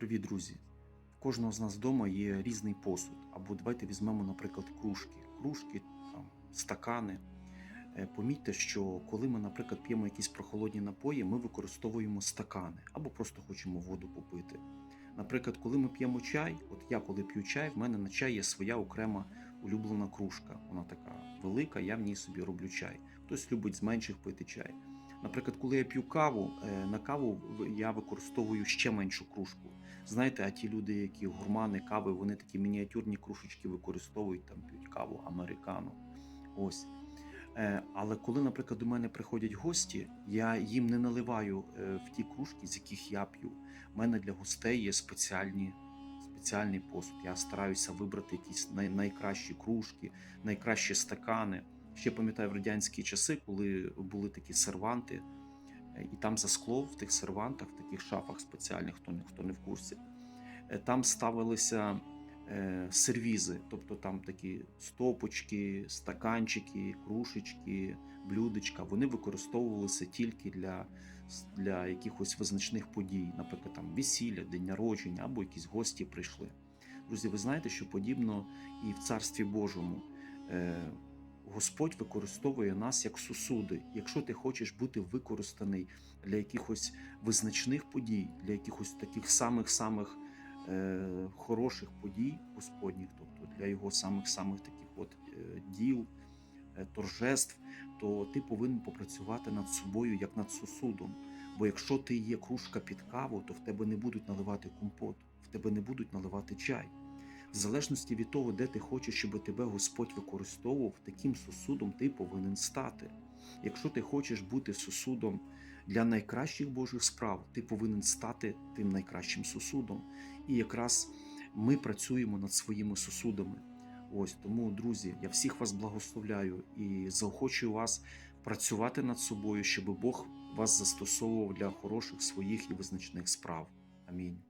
Привіт, друзі! В кожного з нас вдома є різний посуд. Або давайте візьмемо, наприклад, кружки. Кружки, там, стакани. Е, Помітьте, що коли ми, наприклад, п'ємо якісь прохолодні напої, ми використовуємо стакани або просто хочемо воду попити. Наприклад, коли ми п'ємо чай, от я коли п'ю чай, в мене на чай є своя окрема улюблена кружка. Вона така велика, я в ній собі роблю чай. Хтось любить з менших пити чай. Наприклад, коли я п'ю каву, е, на каву я використовую ще меншу кружку. Знаєте, а ті люди, які гурмани кави, вони такі мініатюрні кружечки використовують, там п'ють каву американу. Ось. Е, Але коли, наприклад, до мене приходять гості, я їм не наливаю е, в ті кружки, з яких я п'ю. У мене для гостей є спеціальні, спеціальний посуд. Я стараюся вибрати якісь най- найкращі кружки, найкращі стакани. Ще пам'ятаю в радянські часи, коли були такі серванти, і там за скло в тих сервантах, в таких шафах спеціальних, хто хто не в курсі, е, там ставилися е, сервізи, тобто там такі стопочки, стаканчики, кружечки, блюдечка. Вони використовувалися тільки для, для якихось визначних подій, наприклад, там весілля, день народження або якісь гості прийшли. Друзі, ви знаєте, що подібно і в Царстві Божому. Господь використовує нас як сусуди. Якщо ти хочеш бути використаний для якихось визначних подій, для якихось таких самих-самих е, хороших подій Господніх, тобто для його самих-самих таких от е, діл, е, торжеств, то ти повинен попрацювати над собою як над сусудом. Бо якщо ти є кружка під каву, то в тебе не будуть наливати компот, в тебе не будуть наливати чай. В залежності від того, де ти хочеш, щоб тебе Господь використовував, таким сусудом ти повинен стати. Якщо ти хочеш бути сусудом для найкращих Божих справ, ти повинен стати тим найкращим сусудом. І якраз ми працюємо над своїми сусудами. Ось тому, друзі, я всіх вас благословляю і заохочую вас працювати над собою, щоб Бог вас застосовував для хороших своїх і визначних справ. Амінь.